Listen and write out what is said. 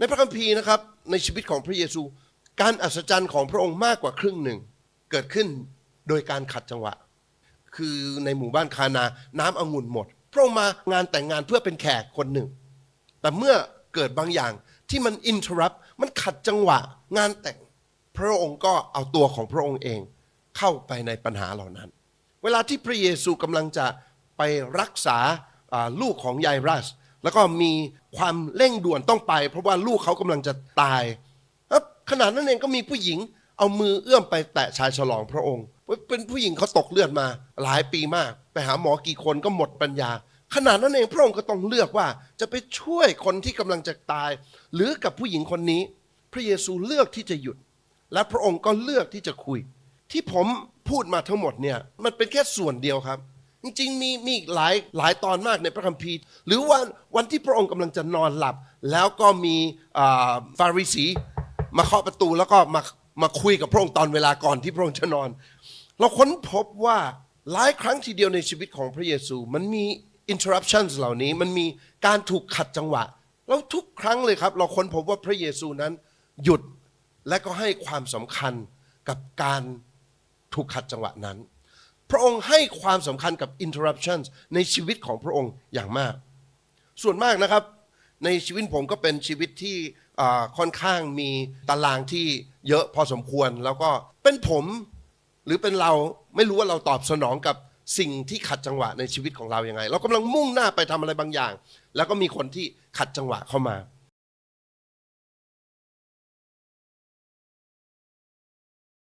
ในพระคัมภีร์นะครับในชีวิตของพระเยซู การอัศจรรย์ของพระองค์มากกว่าครึ่งหนึ่ง เกิดขึ้นโดยการขัดจังหวะ คือในหมู่บ้านคานา น้ำองุ่นหมด พระองค์มางานแต่งงานเพื่อเป็นแขกคนหนึ่ง แต่เมื่อเกิดบางอย่างที่มันอินทรัพมันขัดจังหวะงานแต่ง พระองค์ก็เอาตัวของพระองค์เองเข้าไปในปัญหาเหล่านั้น เวลาที่พระเยซูกำลังจะไปรักษาลูกของยายรัส แล้วก็มีความเร่งด่วนต้องไป เพราะว่าลูกเขากำลังจะตายแล้วขณะนั้นเองก็มีผู้หญิงเอามือเอื้อมไปแตะชายฉลองพระองค์ เป็นผู้หญิงเขาตกเลือดมาหลายปีมาก ไปหาหมอกี่คนก็หมดปัญญาขณะนั้นเองพระองค์ก็ต้องเลือกว่าจะไปช่วยคนที่กำลังจะตาย หรือกับผู้หญิงคนนี้ พระเยซูเลือกที่จะหยุด และพระองค์ก็เลือกที่จะคุย ที่ผมพูดมาทั้งหมดเนี่ยมันเป็นแค่ส่วนเดียวครับ จริงๆมีมีอีกหลายหลายตอนมากในพระคัมภีร์ หรือวันวันที่พระองค์กำลังจะนอนหลับ แล้วก็มีอ่าฟาริสีมาเคาะประตูแล้วก็มามาคุยกับพระองค์ตอนเวลาก่อนที่พระองค์จะนอน เราค้นพบว่าหลายครั้งทีเดียวในชีวิตของพระเยซู มันมี interruptions เหล่านี้มันมีการถูกขัดจังหวะ แล้วทุกครั้งเลยครับ เราค้นพบว่าพระเยซูนั้นหยุดและก็ให้ความสำคัญกับการถูกขัดจังหวะนั้น พระองค์ให้ความสำคัญกับ interruptions ในชีวิตของพระองค์อย่างมาก ส่วนมากนะครับ ในชีวิตผมก็เป็นชีวิตที่ค่อนข้างมีตารางที่เยอะพอสมควร แล้วก็เป็นผมหรือเป็นเราไม่รู้ว่าเราตอบสนองกับสิ่งที่ขัดจังหวะในชีวิตของเรายัางไง เรากำลังมุ่งหน้าไปทำอะไรบางอย่าง แล้วก็มีคนที่ขัดจังหวะเข้ามา